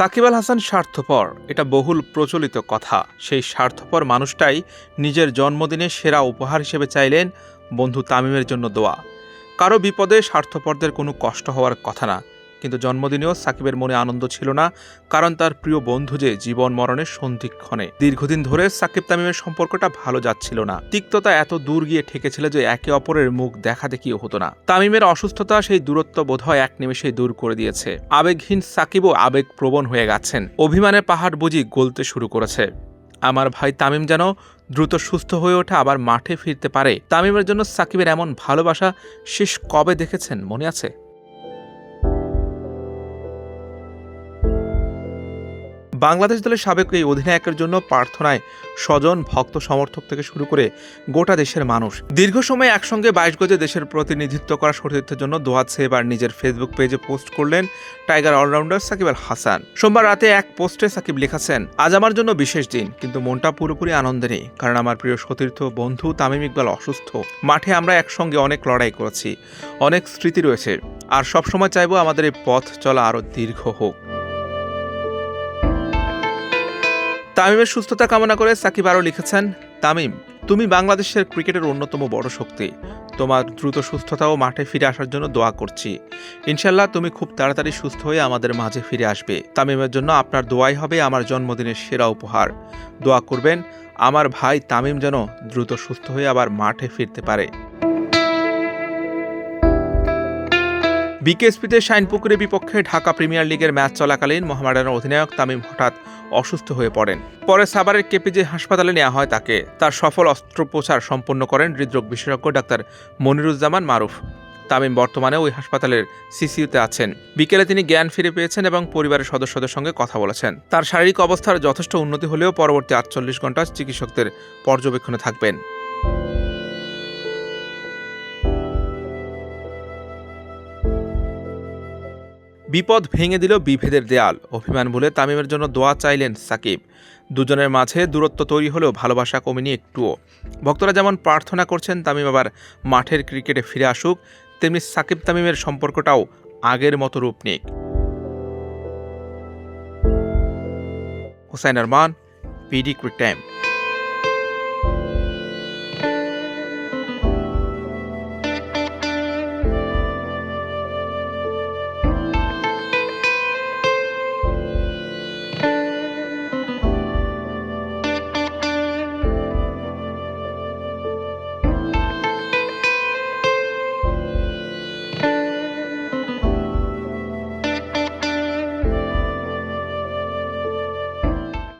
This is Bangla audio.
সাকিব আল হাসান স্বার্থপর, এটা বহুল প্রচলিত কথা। সেই স্বার্থপর মানুষটাই নিজের জন্মদিনে সেরা উপহার হিসেবে চাইলেন বন্ধু তামিমের জন্য দোয়া। কারও বিপদে স্বার্থপরদের কোনো কষ্ট হওয়ার কথা না। কিন্তু জন্মদিনেও সাকিবের মনে আনন্দ ছিল না, কারণ তার প্রিয় বন্ধু যে জীবন মরণের সন্ধিক্ষণে। দীর্ঘদিন ধরে সাকিব তামিমের সম্পর্কটা ভালো যাচ্ছিল না। তিক্ততা এত দূর গিয়ে ঠেকেছিল যে একে অপরের মুখ দেখা দেখিও হতো না। তামিমের অসুস্থতা সেই দূরত্ব বোধহয় এক নিমেষেই দূর করে দিয়েছে। আবেগহীন সাকিবও আবেগ প্রবণ হয়ে গেছেন। অভিমানের পাহাড় বুঝি গলতে শুরু করেছে। আমার ভাই তামিম যেন দ্রুত সুস্থ হয়ে ওঠে, আবার মাঠে ফিরতে পারে। তামিমের জন্য সাকিবের এমন ভালোবাসা শেষ কবে দেখেছেন, মনে আছে? বাংলাদেশ দলের সাবেক এই অধিনায়কের জন্য প্রার্থনায় স্বজন, ভক্ত, সমর্থক থেকে শুরু করে গোটা দেশের মানুষ। দীর্ঘ সময় একসঙ্গে বাইশ গজে দেশের প্রতিনিধিত্ব করা সতীর্থের জন্য দোয়াত এবার নিজের ফেসবুক পেজে পোস্ট করলেন tiger all rounder Shakib Al Hasan. সোমবার রাতে এক পোস্টে সাকিব লিখেছেন, আজ আমার জন্য বিশেষ দিন, কিন্তু মনটা পুরোপুরি আনন্দে নেই, কারণ আমার প্রিয় সতীর্থ বন্ধু তামিম ইকবাল অসুস্থ। মাঠে আমরা একসঙ্গে অনেক লড়াই করেছি, অনেক স্মৃতি রয়েছে, আর সবসময় চাইব আমাদের এই পথ চলা আরও দীর্ঘ হোক। তামিমের সুস্থতা কামনা করে সাকিব আরও লিখেছেন, তামিম, তুমি বাংলাদেশের ক্রিকেটের অন্যতম বড় শক্তি। তোমার দ্রুত সুস্থতা ও মাঠে ফিরে আসার জন্য দোয়া করছি। ইনশাল্লাহ তুমি খুব তাড়াতাড়ি সুস্থ হয়ে আমাদের মাঝে ফিরে আসবে। তামিমের জন্য আপনার দোয়াই হবে আমার জন্মদিনের সেরা উপহার। দোয়া করবেন, আমার ভাই তামিম যেন দ্রুত সুস্থ হয়ে আবার মাঠে ফিরতে পারে। বিকেএসপিতে শাইনপুকুরের বিপক্ষে ঢাকা প্রিমিয়ার লিগের ম্যাচ চলাকালীন মোহামেডানের অধিনায়ক তামিম হঠাৎ অসুস্থ হয়ে পড়েন। পরে সাভারের কেপিজে হাসপাতালে নেওয়া হয় তাকে। তার সফল অস্ত্রোপচার সম্পন্ন করেন হৃদরোগ বিশেষজ্ঞ ডাক্তার মনিরুজ্জামান মারুফ। তামিম বর্তমানে ওই হাসপাতালের সিসিইউতে আছেন। বিকেলে তিনি জ্ঞান ফিরে পেয়েছেন এবং পরিবারের সদস্যদের সঙ্গে কথা বলেছেন। তার শারীরিক অবস্থার যথেষ্ট উন্নতি হলেও পরবর্তী আটচল্লিশ ঘণ্টা চিকিৎসকদের পর্যবেক্ষণে থাকবেন। বিপদ ভেঙে দিল বিভেদের দেয়াল, অভিমান বলে তামিমের জন্য দোয়া চাইলেন সাকিব। দুজনের মাঝে দূরত্ব তৈরি হলেও ভালোবাসা কমেনি একটুও। ভক্তরা যেমন প্রার্থনা করছেন, তামিম আবার মাঠের ক্রিকেটে ফিরে আসুক, তেমনি সাকিব তামিমের সম্পর্কটাও আগের মতো রূপ নিক। Hussain Arman, P D cric time.